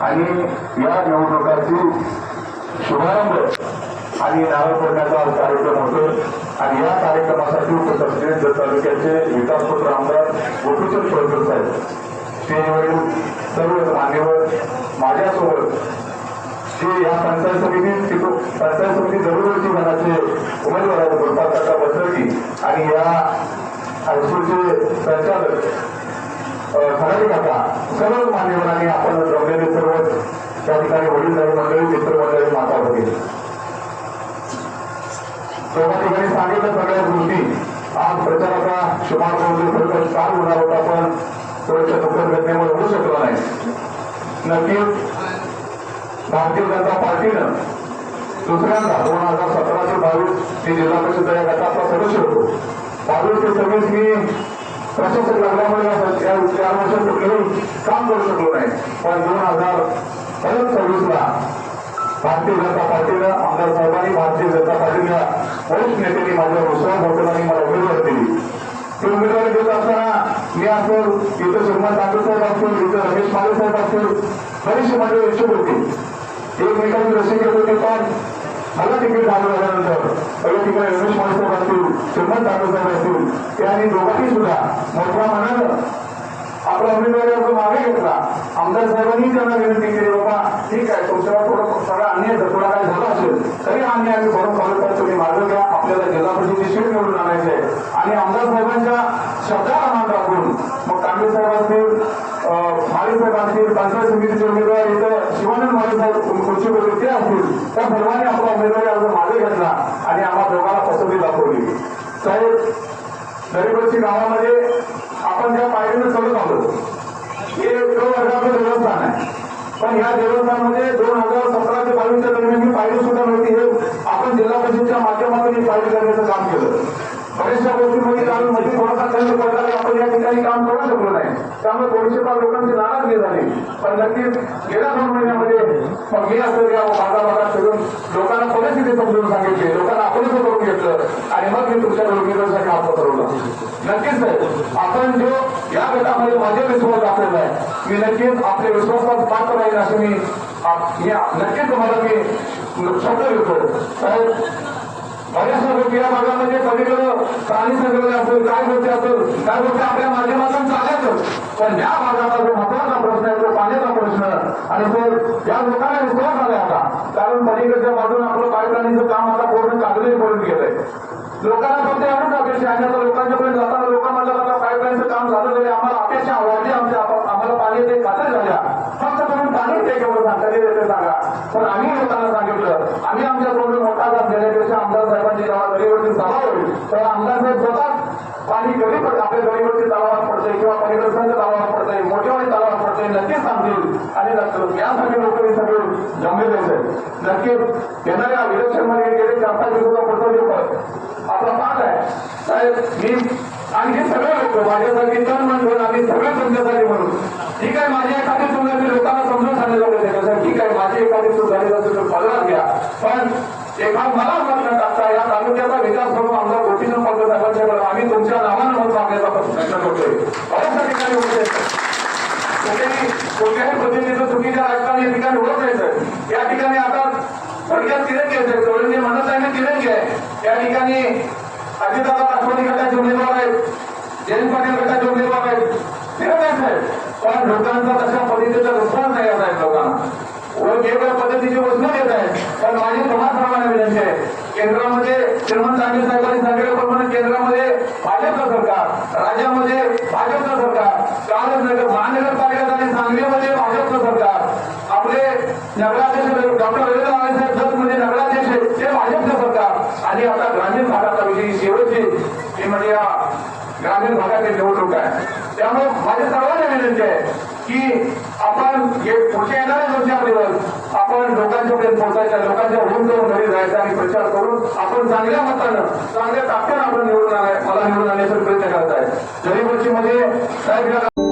आणि या निवडणुकाची शुभारंभ आणि नारळ करण्याचा कार्यक्रम होतो आणि या कार्यक्रमासाठी उपस्थित जर तालुक्याचे विकासपुत्र आमदार गोपीचंद चौधरी साहेब ते निवडणूक सर्व मान्यवर माझ्यासोबत ते या पंचायत समिती पंचायत समिती दरवर्षी मनाचे उमेदवार गोपाळ काका बसरगी आणि या हायस्कूलचे संचालक खराडी काका सर्व मान्यवरांनी आपण जमलेले सर्व त्या ठिकाणी वडीलधारी मंडळी मित्रमंडळी माता होते तेव्हा ठिकाणी सांगितलं सगळ्या गोष्टी. आज प्रचाराचा शुभारंभ होतो काल होणार होता पण थोड्याशा दुःखद घटनेमुळे होऊ शकला नाही. नक्कीच भारतीय जनता पार्टीनं दुसऱ्यांदा दोन हजार सतराशे बावीस ते जिल्हा परिषद या गटाचा सदस्य होतो. बावीस ते सव्वीस मी प्रशासक लागल्यामुळे या स- चार वर्षात कुठलंही काम करू शकलो नाही पण दोन हजार सव्वीस ला भारतीय जनता पार्टीनं आमदार साहेबांनी भारतीय जनता पार्टीच्या वरिष्ठ नेत्यांनी माझ्यावर विश्वास दाखवला आणि मला उमेदवारी दिली ती उमेदवारी देत असताना मी असं इथं श्रीमान ठाकरे साहेब असतील इथं रमेश माले साहेब असतील बरेचसे माझे इच्छुक होते एकमेकांची रसिक होते पण मला तिकीट लागू झाल्यानंतर पहिले तिकडे रमेश माळे साहेब श्रीमंत श्रीमान ठाकरे साहेब असतील त्यांनी दोघांनी सुद्धा मोठ्या मनानं आपला उमेदवारी अर्ज मागे घेतला आमदार साहेबांनी त्यांना विनंती केली बाबा ठीक आहे तुमच्यावर थोडं सगळा अन्याय थोडा काय झाला असेल तरी हा अन्याय आम्ही भरून काढू तुम्ही मार्ग घ्या. आपल्याला जिल्हा परिषदेची सीट निवडून आणायची आहे. आणि आमदार साहेबांच्या शब्दाला मान राखून मग कांबळे साहेब असतील माळी साहेब असतील पंचायत समितीचे उमेदवार इथं शिवानंद माळी साहेब खुर्ची ते असतील त्या सर्वांनी आपला उमेदवारी अर्ज मागे घेतला आणि आम्हा दोघांना पसंती दाखवली साहेब दरीबडची गावामध्ये आपण ज्या पायरीनं चालत आलो हे क वर्गाचं देवस्थान आहे पण या देवस्थानमध्ये दोन हजार सतरा ते बावीसच्या दरम्यान ही पायरी सुद्धा नव्हती. हे आपण जिल्हा परिषदच्या माध्यमातून ही पायरी करण्याचं काम केलं. बऱ्याचशा गोष्टींमध्ये कारण मध्ये थोडासा खंड पडला की आपण या ठिकाणी काम करू शकलो नाही. त्यामुळे थोडेसे फार लोकांची नाराजगी झाली पण नक्की गेल्या दोन महिन्यामध्ये मग मी असं या भागाभागात फिरून लोकांना परिस्थिती समजून सांगितली. लोकांना आपलं करून घेतलं. आणि मग मी तुमच्या उमेदवारासाठी हात पसरवला नक्कीच साहेब आपण जो या गटामध्ये माझे विश्वास दाखवला आहे मी नक्कीच आपले विश्वासात पात्र राहील असं मी नक्कीच तुम्हाला मी शब्द देतो. साहेब बऱ्याचशा गोष्टी या भागामध्ये पलीकडं प्राणी संग्रहालय असेल काय गोष्टी असेल काय गोष्टी आपल्या माध्यमातून चालायचं. पण या भागाचा जो महत्त्वाचा प्रश्न आहे तो पाण्याचा प्रश्न. आणि तो या लोकांना कारण पलीकडच्या बाजून आपलं पाईपलाईनचं काम आता पूर्ण कागदी पडून गेलंय. लोकांना फक्त एवढंच अपेक्षा आहे आता लोकांच्याकडे जाताना लोक म्हणतात आता पाईपलाईनचं काम झालं तरी आम्हाला अपेक्षा वाढली आमच्या आम्हाला पाणी ते खात्री झाल्या. फक्त तुम्ही पाणी ते केवळ सांगा ते देते सांगा. पण आम्ही लोकांना सांगितलं आम्ही आमच्या तोंडून मोठा जात देण्यापेक्षा आमदार साहेबांची जेव्हा गरीवरची सभा होईल. तेव्हा आमदार साहेब स्वतः पाणी कधी पडतं आपल्या गरीवरची तलावात पडतंय किंवा परिवर्तनच्या तलावात पडतंय मोठेवाडी तलावात पडतंय नक्कीच सांगतील आणि नक्की यासाठी लोक हे सगळे जमलेले आहेत नक्कीच येणाऱ्या इलेक्शनमध्ये गेले चार पाच दिवसाचा पुढचा दिवस आपला पाठ आहे. साहेब मी आणखी सगळे लोक माझ्यासाठी तन मन घेऊन आम्ही सगळे तुमच्यासाठी म्हणून. ठीक आहे माझी एखादी चूक झाली लोकांना समजून सांगितलं पाहिजे कसं ठीक आहे माझी एखादी चूक झाली तर तुम्ही बदलात घ्या. पण एका मला मत न टाकता या तालुक्याचा विकास करून आमदार गोपीचंद पत्र साहेबांच्याकडे आम्ही तुमच्या नावानं मत मागण्याचा प्रयत्न करतोय. बऱ्याचशा ठिकाणी होते. कुठेही कोणत्याही प्रतिनिधीचं चुकीच्या राजकारण या ठिकाणी होत नाही सर. या ठिकाणी आता थोडक्यात तिरंगी आहे साहेब चौरंगी म्हणत आहे ना तिरंगी आहे. या ठिकाणी अजितदादा राष्ट्रवादी गटाचे उमेदवार आहेत. जयंत पाटील गटाचे उमेदवार आहेत. तिरंगी आहे साहेब पण लोकांचा तशा पद्धतीचा रिस्पॉन्स नाही येत आहे लोकांना. वेगवेगळ्या पद्धतीची वचनं देत आहेत. पण माझी तुम्हाला सर्वांना विनंती आहे केंद्रामध्ये श्रीमंत आमिर साहेबांनी केंद्रामध्ये भाजपचं सरकार राज्यामध्ये भाजपचं सरकार कालच नगर महानगरपालिका आणि सांगलीमध्ये भाजपचं सरकार. आपले नगराध्यक्ष डॉक्टर रवींद्र नारायण साहेब म्हणजे नगराध्यक्ष ते भाजपचं सरकार. आणि आता ग्रामीण भागाचा विषयी शेवटची म्हणजे या ग्रामीण भागातील निवडणूक आहे. त्यामुळे माझ्या सर्व विनंती आहे की आपण हे पुढच्या येणाऱ्या दोन चार दिवस आपण लोकांच्यापर्यंत पोहोचायच्या लोकांच्या होऊन जाऊन घरी जायचा आणि प्रचार करून आपण चांगल्या मतानं चांगल्या ताकदीनं आपण निवडून आणाय मला निवडून आणण्याचा प्रयत्न करत आहे जरी मध्ये साहेब